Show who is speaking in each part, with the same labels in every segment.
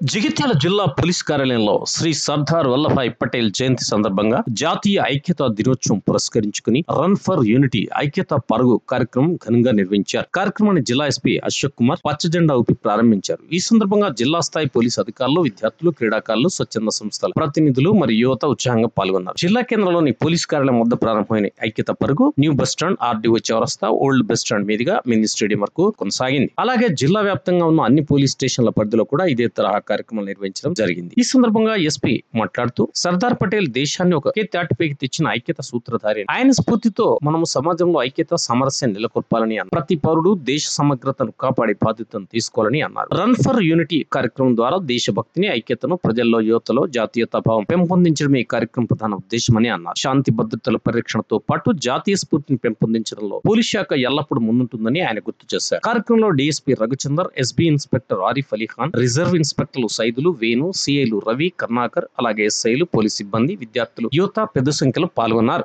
Speaker 1: జగిత్యాల జిల్లా పోలీస్ కార్యాలయంలో శ్రీ సర్దార్ వల్లభాయ్ పటేల్ జయంతి సందర్భంగా జాతీయ ఐక్యతా దినోత్సవం పురస్కరించుకుని రన్ ఫర్ యూనిటీ ఐక్యతా పరుగు కార్యక్రమం ఘనంగా నిర్వహించారు. కార్యక్రమాన్ని జిల్లా ఎస్పీ అశోక్ కుమార్ పచ్చజెండా ఊపి ప్రారంభించారు. ఈ సందర్భంగా జిల్లా స్థాయి పోలీస్ అధికారులు విద్యార్థులు క్రీడాకారులు స్వచ్ఛంద సంస్థల ప్రతినిధులు మరియు యువత ఉత్సాహంగా పాల్గొన్నారు. జిల్లా కేంద్రంలోని పోలీస్ కార్యాలయం వద్ద ప్రారంభమైన ఐక్యత పరుగు న్యూ బస్ స్టాండ్ ఆర్డీఓ చౌరస్తా ఓల్డ్ బస్ స్టాండ్ మీదుగా మినీ స్టేడియం వరకు కొనసాగింది. అలాగే జిల్లా వ్యాప్తంగా ఉన్న అన్ని పోలీస్ స్టేషన్ల పరిధిలో కూడా ఇదే తరహా కార్యక్రమం నిర్వహించడం జరిగింది. ఈ సందర్భంగా ఎస్పీ మాట్లాడుతూ సర్దార్ పటేల్ దేశాన్ని ఒక తాటిపైకి తెచ్చిన ఐక్యత సూత్రధారి. ఆయన స్ఫూర్తితో మనము సమాజంలో ఐక్యత సామరస్యం నెలకొల్పాలని అన్నారు. ప్రతి పౌరుడు దేశ సమగ్రతను కాపాడే బాధ్యతను తీసుకోవాలని అన్నారు. రన్ ఫర్ యూనిటీ కార్యక్రమం ద్వారా దేశభక్తిని ఐక్యతను ప్రజల్లో యువతలో జాతీయతా భావం పెంపొందించడమే ఈ కార్యక్రమం ప్రధాన ఉద్దేశమని అన్నారు. శాంతి భద్రతల పరిరక్షణతో పాటు జాతీయ స్ఫూర్తిని పెంపొందించడంలో పోలీస్ శాఖ ఎల్లప్పుడూ ముందుంటుందని ఆయన గుర్తు చేశారు. కార్యక్రమంలో DSP Raghuchander SB inspector Arif Ali Khan reserve ఇన్స్పెక్టర్లు Saidulu Venu సిఐలు రవి కర్ణాకర్ అలాగే ఎస్ఐలు పోలీస్ సిబ్బంది విద్యార్థులు యువత పెద్ద సంఖ్యలో పాల్గొన్నారు.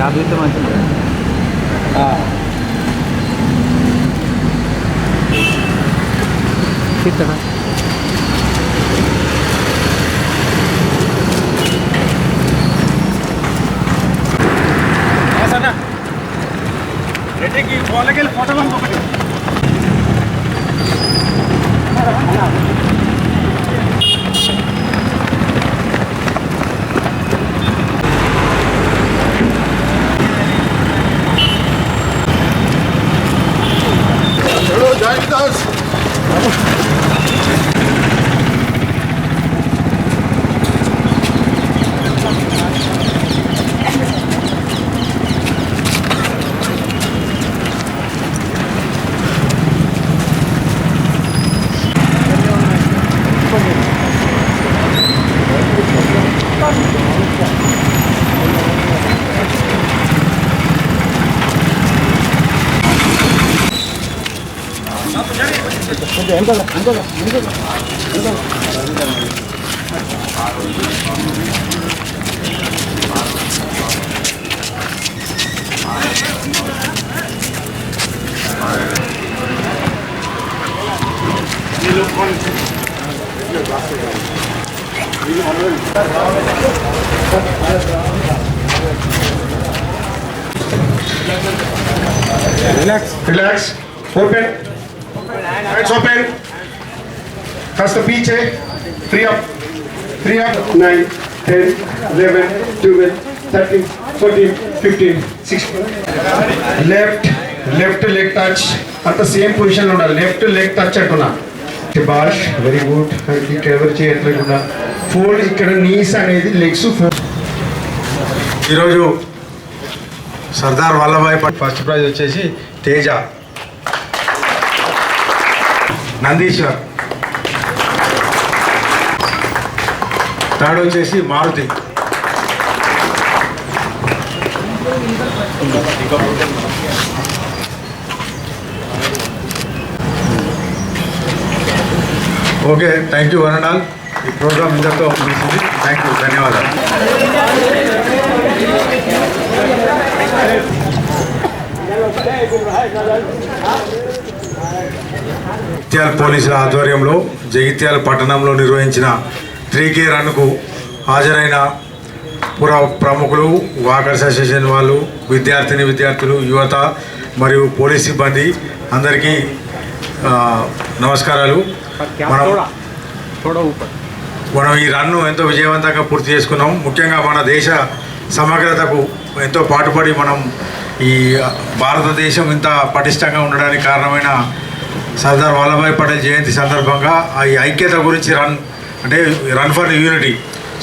Speaker 2: జాబ్ అయితే మంచిది ఇక్కడ
Speaker 3: రెడ్డికి ఫోన్లోకి వెళ్ళి photo పంపొకటి
Speaker 4: Relax. Relax. Open. Hands open. Cast the पीछे. Three up. Three up. Nine, ten, eleven, twelve, thirteen, fourteen, fifteen, sixteen. Left. Left leg touch. అంత సేమ్ పొజిషన్లో ఉండాలి లెఫ్ట్ లెగ్ టచ్ అంటున్నా బాష్ వెరీ గుడ్ ఇక్కడ ఎవరు చేయట్లేకుండా ఫోల్డ్ ఇక్కడ నీస్ అనేది లెగ్స్ ఫోల్డ్
Speaker 5: ఈరోజు సర్దార్ వల్లభాయ్ పటేల్ ఫస్ట్ ప్రైజ్ వచ్చేసి తేజ నందీశ్వర్. థర్డ్ వచ్చేసి Maruti. Okay thank you one all ఈ ప్రోగ్రామ్ ఇంతతో ముగిసింది. థ్యాంక్ యూ ధన్యవాదాలు. జగిత్యాల పోలీసుల ఆధ్వర్యంలో జగిత్యాల పట్టణంలో నిర్వహించిన త్రీ కే రన్కు హాజరైన పుర ప్రముఖులు వాకర్స్ అసోసియేషన్ వాళ్ళు విద్యార్థిని విద్యార్థులు యువత మరియు పోలీస్ సిబ్బంది అందరికీ నమస్కారాలు. మనం మనం ఈ రన్ను ఎంతో విజయవంతంగా పూర్తి చేసుకున్నాం. ముఖ్యంగా మన దేశ సమగ్రతకు ఎంతో పాటుపడి మనం ఈ భారతదేశం ఇంత పటిష్టంగా ఉండడానికి కారణమైన సర్దార్ వల్లభాయ్ పటేల్ జయంతి సందర్భంగా ఆ ఈ ఐక్యత గురించి రన్ అంటే రన్ ఫర్ యూనిటీ.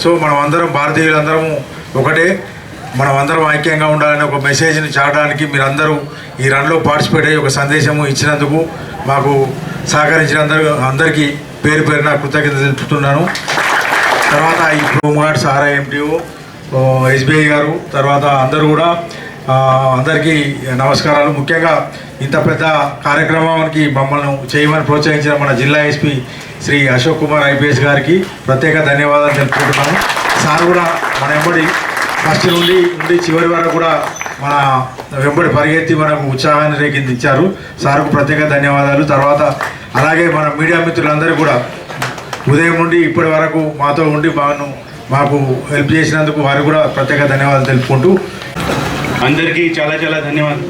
Speaker 5: సో మనం అందరం భారతీయులందరము ఒకటే మనం అందరం ఐక్యంగా ఉండాలని ఒక మెసేజ్ని చాటడానికి మీరందరూ ఈ రన్లో పార్టిసిపేట్ అయ్యి ఒక సందేశము ఇచ్చినందుకు మాకు సహకరించిన అందరూ అందరికీ పేరు పేరున కృతజ్ఞత తెలుపుతున్నాను. తర్వాత ఈ హోంగార్డ్స్ ఆర్ఐఎండిఓ ఎస్బీఐ గారు తర్వాత అందరూ కూడా అందరికీ నమస్కారాలు. ముఖ్యంగా ఇంత పెద్ద కార్యక్రమానికి మమ్మల్ని చేయమని ప్రోత్సహించిన మన జిల్లా ఎస్పీ శ్రీ అశోక్ కుమార్ ఐపీఎస్ గారికి ప్రత్యేక ధన్యవాదాలు తెలుపుకుంటున్నాను. సార్ కూడా మన వెంబడి ఫస్ట్ నుండి నుండి చివరి వరకు కూడా మన వెంబడి పరిగెత్తి మనకు ఉత్సాహాన్ని రేకిందించారు సార్కు ప్రత్యేక ధన్యవాదాలు. తర్వాత అలాగే మన మీడియా మిత్రులందరూ కూడా ఉదయం నుండి ఇప్పటి వరకు మాతో ఉండి మాను మాకు హెల్ప్ చేసినందుకు వారికి కూడా ప్రత్యేక ధన్యవాదాలు తెలుపుకుంటూ
Speaker 3: అందరికీ చాలా చాలా ధన్యవాదాలు.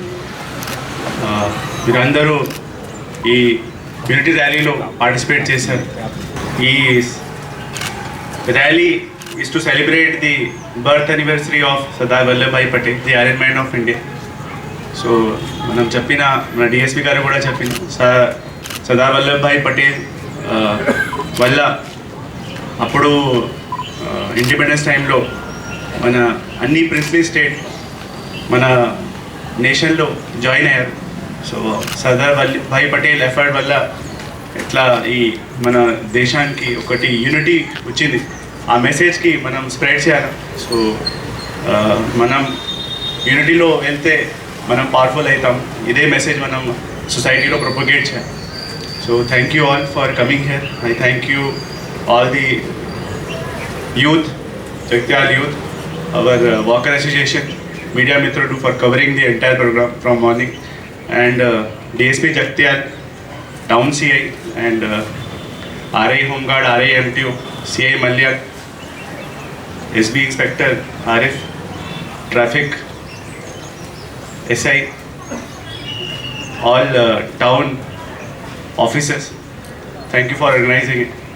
Speaker 3: మీరందరూ ఈ యూనిటీ ర్యాలీలో పార్టిసిపేట్ చేశారు. ఈ rally is to celebrate the birth anniversary of Sardar Vallabhbhai Patel the iron of India so మనం చెప్పిన మన డిఎస్పి గారు కూడా చెప్పిన సర్దార్ వల్లభాయ్ పటేల్ వల్ల అప్పుడు ఇండిపెండెన్స్ టైంలో మన అన్ని ప్రిన్సిపల్ స్టేట్ మన నేషన్లో జాయిన్ అయ్యారు. సో సర్దార్ వల్లభాయ్ పటేల్ ఎఫర్ట్ వల్ల ఇట్లా ఈ మన దేశానికి ఒకటి యూనిటీ వచ్చింది. ఆ మెసేజ్కి మనం స్ప్రెడ్ చేయాలి. సో ఆ, మనం యూనిటీలో వెళ్తే మనం పవర్ఫుల్ అవుతాం. ఇదే మెసేజ్ మనం సొసైటీలో ప్రొపగేట్ చేయాలి. So thank you all for coming here I thank you all the youth, Jagtial youth, our uh, Walker Association, Media Mitra too for covering the entire program from morning, and uh, DSP Jagtial, Town CI, and uh, RI Home Guard, RI MTO, CI Malyak, SB Inspector, RF, Traffic, SI, all uh, town officers. Thank you for organizing it.